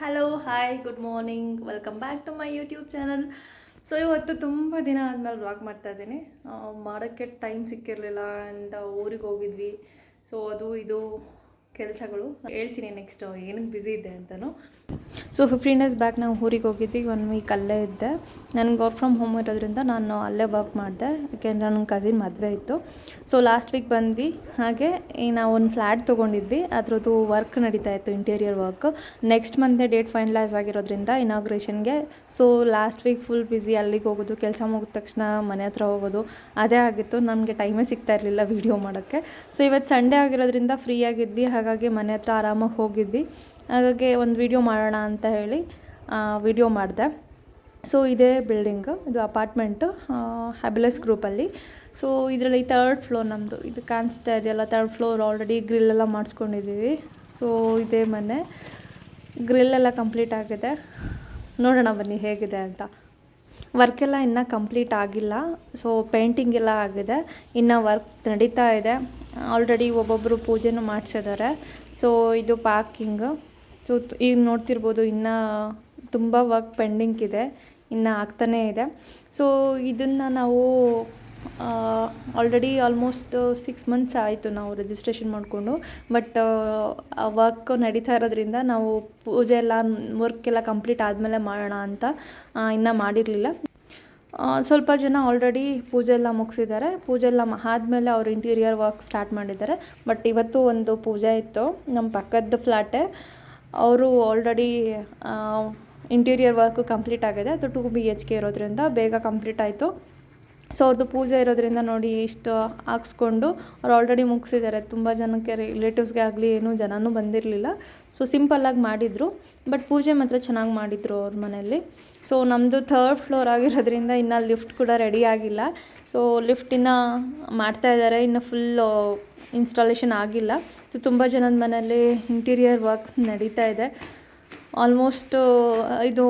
Hello hi good morning welcome back to my YouTube channel so ಇವತ್ತು ತುಂಬ ದಿನ ಆದಮೇಲೆ ವ್ಲಾಗ್ ಮಾಡ್ತಾ ಇದ್ದೀನಿ. ಮಾಡೋಕ್ಕೆ ಟೈಮ್ ಸಿಕ್ಕಿರಲಿಲ್ಲ ಆ್ಯಂಡ್ ಊರಿಗೆ ಹೋಗಿದ್ವಿ. ಸೊ ಅದು, ಇದು ಕೆಲಸಗಳು. ಹೇಳ್ತೀನಿ ನೆಕ್ಸ್ಟ್ ಏನಕ್ಕೆ ಬಿಸಿ ಇದೆ ಅಂತಲೂ ಸೊ ಫಿಫ್ಟೀನ್ ಡೇಸ್ ಬ್ಯಾಕ್ ನಾವು ಊರಿಗೆ ಹೋಗಿದ್ವಿ. ಒನ್ ವೀಕ್ ಅಲ್ಲೇ ಇದ್ದೆ. ನನಗೆ ವರ್ಕ್ ಫ್ರಮ್ ಹೋಮ್ ಇರೋದ್ರಿಂದ ನಾನು ಅಲ್ಲೇ ವರ್ಕ್ ಮಾಡಿದೆ. ಯಾಕೆಂದರೆ ನನ್ನ ಕಸಿನ್ ಮದುವೆ ಇತ್ತು. ಸೊ ಲಾಸ್ಟ್ ವೀಕ್ ಬಂದ್ವಿ. ಹಾಗೆ ನಾವು ಒಂದು ಫ್ಲ್ಯಾಟ್ ತೊಗೊಂಡಿದ್ವಿ. ಅದರದ್ದು ವರ್ಕ್ ನಡೀತಾ ಇತ್ತು ಇಂಟೀರಿಯರ್ ವರ್ಕ್ ನೆಕ್ಸ್ಟ್ ಮಂತೆ ಡೇಟ್ ಫೈನಲೈಸ್ ಆಗಿರೋದ್ರಿಂದ ಇನಾಗ್ರೇಷನ್ಗೆ so last week full busy ಅಲ್ಲಿಗೆ ಹೋಗೋದು, ಕೆಲಸ ಮುಗಿದ ತಕ್ಷಣ ಮನೆ ಹತ್ರ ಹೋಗೋದು, ಅದೇ ಆಗಿತ್ತು. ನಮಗೆ ಟೈಮೇ ಸಿಗ್ತಾ ಇರಲಿಲ್ಲ ವೀಡಿಯೋ ಮಾಡೋಕ್ಕೆ. ಸೊ ಇವತ್ತು ಸಂಡೇ ಆಗಿರೋದ್ರಿಂದ ಫ್ರೀ ಆಗಿದ್ವಿ. ಹಾಗಾಗಿ ಮನೆ ಹತ್ರ ಆರಾಮಾಗಿ ಹೋಗಿದ್ವಿ. ಹಾಗಾಗಿ ಒಂದು ವಿಡಿಯೋ ಮಾಡೋಣ ಅಂತ ಹೇಳಿ ವಿಡಿಯೋ ಮಾಡಿದೆ. ಸೊ ಇದೇ ಬಿಲ್ಡಿಂಗು ಇದು ಅಪಾರ್ಟ್ಮೆಂಟು ಹ್ಯಾಬಿಲಸ್ ಗ್ರೂಪಲ್ಲಿ ಸೊ ಇದರಲ್ಲಿ ತರ್ಡ್ ಫ್ಲೋರ್ ನಮ್ಮದು ಇದು ಕಾಣಿಸ್ತಾ ಇದೆಯಲ್ಲ ತರ್ಡ್ ಫ್ಲೋರ್ ಆಲ್ರೆಡಿ ಗ್ರಿಲ್ ಎಲ್ಲ ಮಾಡಿಸ್ಕೊಂಡಿದ್ದೀವಿ. ಸೊ ಇದೇ ಮನೆ. ಗ್ರಿಲ್ಲೆಲ್ಲ ಕಂಪ್ಲೀಟ್ ಆಗಿದೆ. ನೋಡೋಣ ಬನ್ನಿ ಹೇಗಿದೆ ಅಂತ. ವರ್ಕ್ ಎಲ್ಲ ಇನ್ನೂ ಕಂಪ್ಲೀಟ್ ಆಗಿಲ್ಲ. ಸೊ ಪೇಂಟಿಂಗ್ ಎಲ್ಲ ಆಗಿದೆ. ಇನ್ನು ವರ್ಕ್ ನಡೀತಾ ಇದೆ. ಆಲ್ರೆಡಿ ಒಬ್ಬೊಬ್ಬರು ಪೂಜೆನೂ ಮಾಡಿಸಿದ್ದಾರೆ ಸೊ ಇದು ಪ್ಯಾಕಿಂಗ್ ಸೊ ಈಗ ನೋಡ್ತಿರ್ಬೋದು ಇನ್ನೂ ತುಂಬ ವರ್ಕ್ ಪೆಂಡಿಂಗ್ ಇದೆ. ಇನ್ನು ಆಗ್ತಾನೇ ಇದೆ. ಸೊ ಇದನ್ನು ನಾವು ಆಲ್ರೆಡಿ ಆಲ್ಮೋಸ್ಟ್ ಸಿಕ್ಸ್ ಮಂತ್ಸ್ ಆಯಿತು ನಾವು ರಿಜಿಸ್ಟ್ರೇಷನ್ ಮಾಡಿಕೊಂಡು. ಬಟ್ ವರ್ಕ್ ನಡೀತಾ ಇರೋದ್ರಿಂದ ನಾವು ಪೂಜೆ ಎಲ್ಲ ವರ್ಕ್ ಎಲ್ಲ ಕಂಪ್ಲೀಟ್ ಆದಮೇಲೆ ಮಾಡೋಣ ಅಂತ ಇನ್ನೂ ಮಾಡಿರಲಿಲ್ಲ. ಸ್ವಲ್ಪ ಜನ ಆಲ್ರೆಡಿ ಪೂಜೆ ಎಲ್ಲ ಮುಗಿಸಿದ್ದಾರೆ. ಪೂಜೆ ಎಲ್ಲ ಆದಮೇಲೆ ಅವ್ರು ಇಂಟೀರಿಯರ್ ವರ್ಕ್ ಸ್ಟಾರ್ಟ್ ಮಾಡಿದ್ದಾರೆ. ಬಟ್ ಇವತ್ತು ಒಂದು ಪೂಜೆ ಇತ್ತು ನಮ್ಮ ಪಕ್ಕದ ಫ್ಲ್ಯಾಟೆ ಅವರು ಆಲ್ರೆಡಿ ಇಂಟೀರಿಯರ್ ವರ್ಕು ಕಂಪ್ಲೀಟ್ ಆಗಿದೆ. ಅದು ಟು ಬಿ ಎಚ್ ಕೆ ಇರೋದ್ರಿಂದ ಬೇಗ ಕಂಪ್ಲೀಟ್ ಆಯಿತು. ಸೊ ಅವ್ರದ್ದು ಪೂಜೆ ಇರೋದ್ರಿಂದ ನೋಡಿ ಇಷ್ಟು ಹಾಕ್ಸ್ಕೊಂಡು ಅವ್ರು ಆಲ್ರೆಡಿ ಮುಗಿಸಿದ್ದಾರೆ. ತುಂಬ ಜನಕ್ಕೆ ರಿಲೇಟಿವ್ಸ್ಗೆ ಆಗಲಿ ಏನೂ ಜನನೂ ಬಂದಿರಲಿಲ್ಲ. ಸೊ ಸಿಂಪಲ್ಲಾಗಿ ಮಾಡಿದರು. ಬಟ್ ಪೂಜೆ ಮಾತ್ರ ಚೆನ್ನಾಗಿ ಮಾಡಿದರು ಅವ್ರ ಮನೆಯಲ್ಲಿ. ಸೊ ನಮ್ಮದು ಥರ್ಡ್ ಫ್ಲೋರ್ ಆಗಿರೋದ್ರಿಂದ ಇನ್ನು ಲಿಫ್ಟ್ ಕೂಡ ರೆಡಿ ಆಗಿಲ್ಲ. ಸೊ ಲಿಫ್ಟ್ ಇನ್ನು ಮಾಡ್ತಾ ಇದ್ದಾರೆ ಇನ್ನು ಫುಲ್ ಇನ್ಸ್ಟಾಲೇಷನ್ ಆಗಿಲ್ಲ. ಸೊ ತುಂಬ ಜನದ ಮನೆಯಲ್ಲಿ ಇಂಟೀರಿಯರ್ ವರ್ಕ್ ನಡೀತಾ ಇದೆ. ಆಲ್ಮೋಸ್ಟ್ ಇದು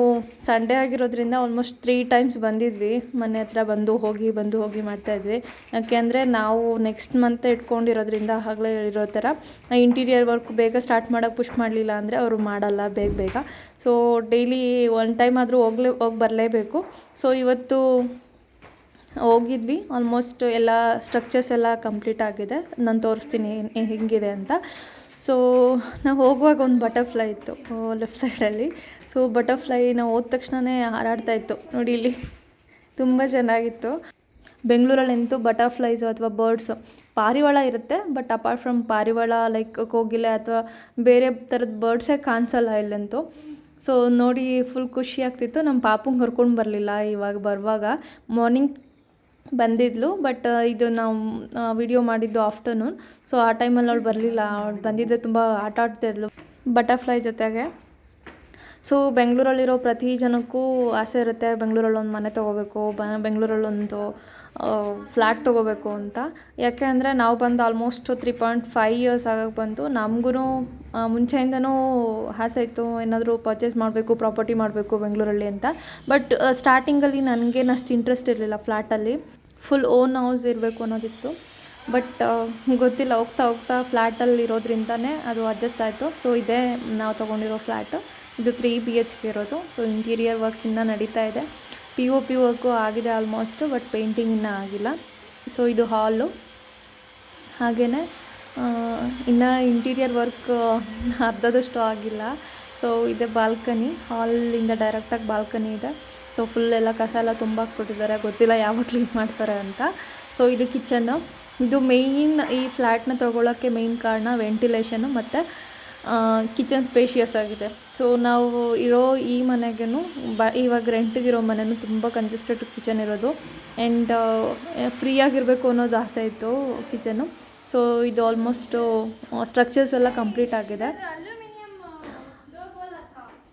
ಸಂಡೇ ಆಗಿರೋದ್ರಿಂದ ಆಲ್ಮೋಸ್ಟ್ ತ್ರೀ ಟೈಮ್ಸ್ ಬಂದಿದ್ವಿ. ಮನೆ ಹತ್ರ ಬಂದು ಹೋಗಿ ಬಂದು ಹೋಗಿ ಮಾಡ್ತಾಯಿದ್ವಿ ಯಾಕೆಂದರೆ ನಾವು ನೆಕ್ಸ್ಟ್ ಮಂತ್ ಇಟ್ಕೊಂಡಿರೋದ್ರಿಂದ ಆಗಲೇ ಇರೋ ಥರ ಇಂಟೀರಿಯರ್ ವರ್ಕ್ ಬೇಗ ಸ್ಟಾರ್ಟ್ ಮಾಡೋಕ್ಕೆ ಪುಷ್ ಮಾಡಲಿಲ್ಲ ಅಂದರೆ ಅವರು ಮಾಡಲ್ಲ ಬೇಗ ಬೇಗ. ಸೊ ಡೈಲಿ ಒನ್ ಟೈಮ್ ಆದರೂ ಹೋಗ್ಲೇ, ಹೋಗಿ ಬರಲೇಬೇಕು. ಸೊ ಇವತ್ತು ಹೋಗಿದ್ವಿ. ಆಲ್ಮೋಸ್ಟ್ ಎಲ್ಲ ಸ್ಟ್ರಕ್ಚರ್ಸ್ ಎಲ್ಲ ಕಂಪ್ಲೀಟ್ ಆಗಿದೆ. ನಾನು ತೋರಿಸ್ತೀನಿ ಹೆಂಗಿದೆ ಅಂತ. ಸೊ ನಾವು ಹೋಗುವಾಗ ಒಂದು ಬಟರ್ಫ್ಲೈ ಇತ್ತು ಲೆಫ್ಟ್ ಸೈಡಲ್ಲಿ ಸೊ ಬಟರ್ಫ್ಲೈ ನಾವು ಹೋದ ತಕ್ಷಣವೇ ಹಾರಾಡ್ತಾ ಇತ್ತು. ನೋಡಿ ಇಲ್ಲಿ, ತುಂಬ ಚೆನ್ನಾಗಿತ್ತು. ಬೆಂಗಳೂರಲ್ಲಿ ಬೆಂಗಳೂರಲ್ಲಂತೂ ಬಟರ್ಫ್ಲೈಸು ಅಥವಾ ಬರ್ಡ್ಸು ಪಾರಿವಾಳ ಇರುತ್ತೆ ಬಟ್ ಅಪಾರ್ಟ್ ಫ್ರಮ್ ಪಾರಿವಾಳ ಲೈಕ್ ಕೋಗಿಲೆ ಅಥವಾ ಬೇರೆ ಥರದ ಬರ್ಡ್ಸೇ ಕಾಣಿಸಲ್ಲ ಇಲ್ಲಂತೂ. ಸೊ ನೋಡಿ ಫುಲ್ ಖುಷಿ ಆಗ್ತಿತ್ತು. ನಮ್ಮ ಪಾಪಂಗೆ ಕರ್ಕೊಂಡು ಬರಲಿಲ್ಲ ಇವಾಗ ಬರುವಾಗ. ಮಾರ್ನಿಂಗ್ ಬಂದಿದ್ಲು ಬಟ್ ಇದು ನಾವು ವಿಡಿಯೋ ಮಾಡಿದ್ದು ಆಫ್ಟರ್ನೂನ್ ಸೊ ಆ ಟೈಮಲ್ಲಿ ಅವಳು ಬರಲಿಲ್ಲ. ಅವಳು ಬಂದಿದ್ದೆ ತುಂಬ ಆಟ ಆಡ್ತಿದ್ಲು ಬಟರ್ಫ್ಲೈ ಜೊತೆಗೆ. ಸೊ ಬೆಂಗಳೂರಲ್ಲಿರೋ ಪ್ರತಿ ಜನಕ್ಕೂ ಆಸೆ ಇರುತ್ತೆ ಬೆಂಗಳೂರಲ್ಲಿ ಒಂದು ಮನೆ ತೊಗೋಬೇಕು, ಬ, ಬೆಂಗಳೂರಲ್ಲೊಂದು ಫ್ಲ್ಯಾಟ್ ತೊಗೋಬೇಕು ಅಂತ. ಯಾಕೆ ಅಂದರೆ ನಾವು ಬಂದು almost three point five years ಆಗಕ್ಕೆ ಬಂತು ನಮಗೂ ಮುಂಚೆಯಿಂದನೂ ಆಸೆ ಇತ್ತು ಏನಾದರೂ ಪರ್ಚೇಸ್ ಮಾಡಬೇಕು ಪ್ರಾಪರ್ಟಿ ಮಾಡಬೇಕು ಬೆಂಗಳೂರಲ್ಲಿ ಅಂತ. ಬಟ್ ಸ್ಟಾರ್ಟಿಂಗಲ್ಲಿ ನನಗೇನು ಅಷ್ಟು ಇಂಟ್ರೆಸ್ಟ್ ಇರಲಿಲ್ಲ ಫ್ಲ್ಯಾಟಲ್ಲಿ ಫುಲ್ ಓನ್ ಹೌಸ್ ಇರಬೇಕು ಅನ್ನೋದಿತ್ತು. ಬಟ್ ಗೊತ್ತಿಲ್ಲ, ಹೋಗ್ತಾ ಹೋಗ್ತಾ ಫ್ಲ್ಯಾಟಲ್ಲಿ ಇರೋದ್ರಿಂದನೇ ಅದು ಅಡ್ಜಸ್ಟ್ ಆಯಿತು. ಸೊ ಇದೇ ನಾವು ತೊಗೊಂಡಿರೋ ಫ್ಲ್ಯಾಟು ಇದು ತ್ರೀ ಬಿ ಎಚ್ ಕೆ ಇರೋದು. ಸೊ ಇಂಟೀರಿಯರ್ ವರ್ಕ್ ಇನ್ನೂ ನಡೀತಾ ಇದೆ. ಪಿ ಒ ಪಿ ವರ್ಕು ಆಗಿದೆ ಆಲ್ಮೋಸ್ಟು ಬಟ್ ಪೇಂಟಿಂಗ್ ಇನ್ನೂ ಆಗಿಲ್ಲ. ಸೊ ಇದು ಹಾಲು ಹಾಗೆಯೇ ಇನ್ನು ಇಂಟೀರಿಯರ್ ವರ್ಕ್ ಅರ್ಧದಷ್ಟು ಆಗಿಲ್ಲ. ಸೊ ಇದೆ ಬಾಲ್ಕನಿ ಹಾಲಿಂದ ಡೈರೆಕ್ಟಾಗಿ ಬಾಲ್ಕನಿ ಇದೆ. ಸೊ ಫುಲ್ ಎಲ್ಲ ಕಸ ಎಲ್ಲ ತುಂಬ ಹಾಕ್ಬಿಟ್ಟಿದ್ದಾರೆ ಗೊತ್ತಿಲ್ಲ ಯಾವಾಗ ಕ್ಲೀನ್ ಮಾಡ್ತಾರೆ ಅಂತ. ಸೊ ಇದು ಕಿಚನ್ನು ಇದು ಮೇಯ್ನ್ ಈ ಫ್ಲ್ಯಾಟ್ನ ತೊಗೊಳಕ್ಕೆ ಮೇಯ್ನ್ ಕಾರಣ ವೆಂಟಿಲೇಷನು ಮತ್ತು ಕಿಚನ್ ಸ್ಪೇಷಿಯಸ್ ಆಗಿದೆ. ಸೊ ನಾವು ಇರೋ ಈ ಮನೆಗೂ ಬ, ಇವಾಗ ರೆಂಟಿಗಿರೋ ಮನೆಯೂ ತುಂಬ ಕಂಜೆಸ್ಟೆಡ್ ಕಿಚನ್ ಇರೋದು. ಆ್ಯಂಡ್ ಫ್ರೀಯಾಗಿರಬೇಕು ಅನ್ನೋದು ಆಸೆ ಇತ್ತು ಕಿಚನು ಸೊ ಇದು ಆಲ್ಮೋಸ್ಟು ಸ್ಟ್ರಕ್ಚರ್ಸ್ ಎಲ್ಲ ಕಂಪ್ಲೀಟ್ ಆಗಿದೆ.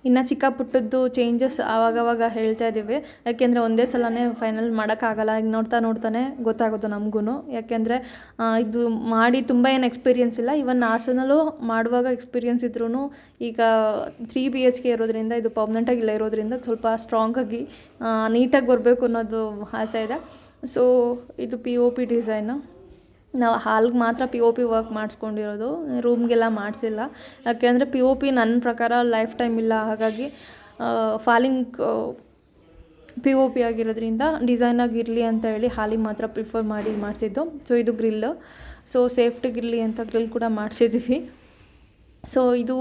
ಇನ್ನು ಚಿಕ್ಕ ಪುಟ್ಟದ್ದು ಚೇಂಜಸ್ ಆವಾಗವಾಗ ಹೇಳ್ತಾ ಇದ್ದೀವಿ. ಯಾಕೆಂದರೆ ಒಂದೇ ಸಲನೇ ಫೈನಲ್ ಮಾಡೋಕ್ಕಾಗಲ್ಲ. ಈಗ ನೋಡ್ತಾ ನೋಡ್ತಾನೆ ಗೊತ್ತಾಗೋದು ನಮಗೂ ಯಾಕೆಂದರೆ ಇದು ಮಾಡಿ ತುಂಬ ಏನು ಎಕ್ಸ್ಪೀರಿಯೆನ್ಸ್ ಇಲ್ಲ. ಇವನ್ ಹಾಸನಲ್ಲೂ ಮಾಡುವಾಗ ಎಕ್ಸ್ಪೀರಿಯೆನ್ಸ್ ಇದ್ರೂ ಈಗ ತ್ರೀ ಬಿ ಎಚ್ ಕೆ ಇರೋದ್ರಿಂದ, ಇದು ಪರ್ಮನೆಂಟಾಗಿ ಇಲ್ಲ ಇರೋದ್ರಿಂದ ಸ್ವಲ್ಪ ಸ್ಟ್ರಾಂಗಾಗಿ ನೀಟಾಗಿ ಬರಬೇಕು ಅನ್ನೋದು ಆಸೆ ಇದೆ. ಸೊ ಇದು ಪಿ ಓ ಪಿ ಡಿಸೈನು ನಾವು ಹಾಲ್ಗೆ ಮಾತ್ರ ಪಿ ಒ ಪಿ ವರ್ಕ್ ಮಾಡಿಸ್ಕೊಂಡಿರೋದು ರೂಮ್ಗೆಲ್ಲ ಮಾಡಿಸಿಲ್ಲ. ಯಾಕೆಂದರೆ ಪಿ ಒ ಪಿ ನನ್ನ ಪ್ರಕಾರ ಲೈಫ್ ಟೈಮ್ ಇಲ್ಲ. ಹಾಗಾಗಿ ಫಾಲಿಂಗ್ ಪಿ ಒ ಪಿ ಆಗಿರೋದ್ರಿಂದ ಡಿಸೈನ್ ಆಗಿರಲಿ ಅಂತ ಹೇಳಿ ಹಾಲಿಗೆ ಮಾತ್ರ ಪ್ರಿಫರ್ ಮಾಡಿ ಮಾಡಿಸಿದ್ದು. ಸೊ ಇದು ಗ್ರಿಲ್ಲು ಸೊ ಸೇಫ್ಟಿಗಿರಲಿ ಅಂತ ಗ್ರಿಲ್ ಕೂಡ ಮಾಡಿಸಿದ್ವಿ. ಸೊ ಇದು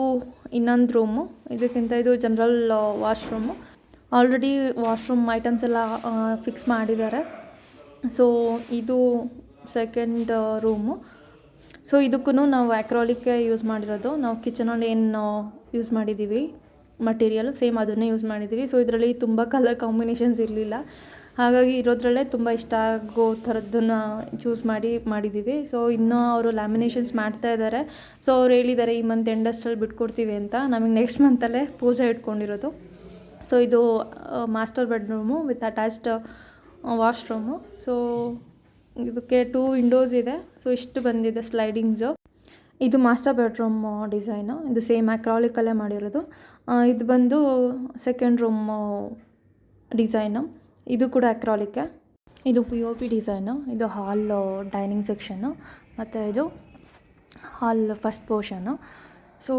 ಇನ್ನೊಂದು ರೂಮು ಇದಕ್ಕಿಂತ ಇದು general washroom already washroom items ಎಲ್ಲ ಫಿಕ್ಸ್ ಮಾಡಿದ್ದಾರೆ. ಸೊ ಇದು ಸೆಕೆಂಡ್ ರೂಮು ಸೊ ಇದಕ್ಕೂ ನಾವು ಆ್ಯಕ್ರಾಲಿಕ್ಕೆ ಯೂಸ್ ಮಾಡಿರೋದು. ನಾವು ಕಿಚನಲ್ಲಿ ಏನು ಯೂಸ್ ಮಾಡಿದ್ದೀವಿ ಮಟೀರಿಯಲ್ ಸೇಮ್ ಅದನ್ನೇ ಯೂಸ್ ಮಾಡಿದ್ದೀವಿ ಸೊ ಇದರಲ್ಲಿ ತುಂಬ ಕಲರ್ ಕಾಂಬಿನೇಷನ್ಸ್ ಇರಲಿಲ್ಲ. ಹಾಗಾಗಿ ಇರೋದ್ರಲ್ಲೇ ತುಂಬ ಇಷ್ಟ ಆಗೋ ಥರದ್ದನ್ನು ಚೂಸ್ ಮಾಡಿ ಮಾಡಿದ್ದೀವಿ ಸೊ ಇನ್ನೂ ಅವರು ಲ್ಯಾಮಿನೇಷನ್ಸ್ ಮಾಡ್ತಾ ಇದ್ದಾರೆ. ಸೊ ಅವ್ರು ಹೇಳಿದ್ದಾರೆ, ಈ ಮಂತ್ ಎಂಡಸ್ಟ್ರಲ್ಲಿ ಬಿಟ್ಕೊಡ್ತೀವಿ ಅಂತ. ನಮಗೆ ನೆಕ್ಸ್ಟ್ ಮಂತಲ್ಲೇ ಪೂಜೆ ಇಟ್ಕೊಂಡಿರೋದು. ಸೊ ಇದು master bedroom with attached washroom so ಇದಕ್ಕೆ ಟೂ ವಿಂಡೋಸ್ ಇದೆ. ಸೊ ಇಷ್ಟು ಬಂದಿದೆ ಸ್ಲೈಡಿಂಗ್ಸು ಇದು ಮಾಸ್ಟರ್ ಬೆಡ್ರೂಮ್ ಡಿಸೈನು ಇದು ಸೇಮ್ ಅಕ್ರಾಲಿಕಲ್ಲೇ ಮಾಡಿರೋದು. ಇದು ಬಂದು ಸೆಕೆಂಡ್ ರೂಮ್ ಡಿಸೈನು ಇದು ಕೂಡ ಅಕ್ರಾಲಿಕ್ಕೆ ಇದು ಪಿ ಒ ಪಿ ಡಿಸೈನು ಇದು ಹಾಲ್ ಡೈನಿಂಗ್ ಸೆಕ್ಷನ್ನು ಮತ್ತು ಇದು ಹಾಲ್ ಫಸ್ಟ್ ಪೋರ್ಷನು ಸೊ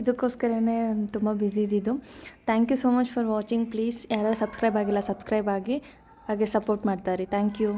ಇದಕ್ಕೋಸ್ಕರನೇ ತುಂಬ ಬ್ಯುಸಿ ಇದ್ದಿದ್ದು. Thank you so much for watching please ಯಾರು ಸಬ್ಸ್ಕ್ರೈಬ್ ಆಗಿಲ್ಲ ಸಬ್ಸ್ಕ್ರೈಬ್ ಆಗಿ, ಹಾಗೆ ಸಪೋರ್ಟ್ ಮಾಡ್ತಾರೆ ಥ್ಯಾಂಕ್ ಯು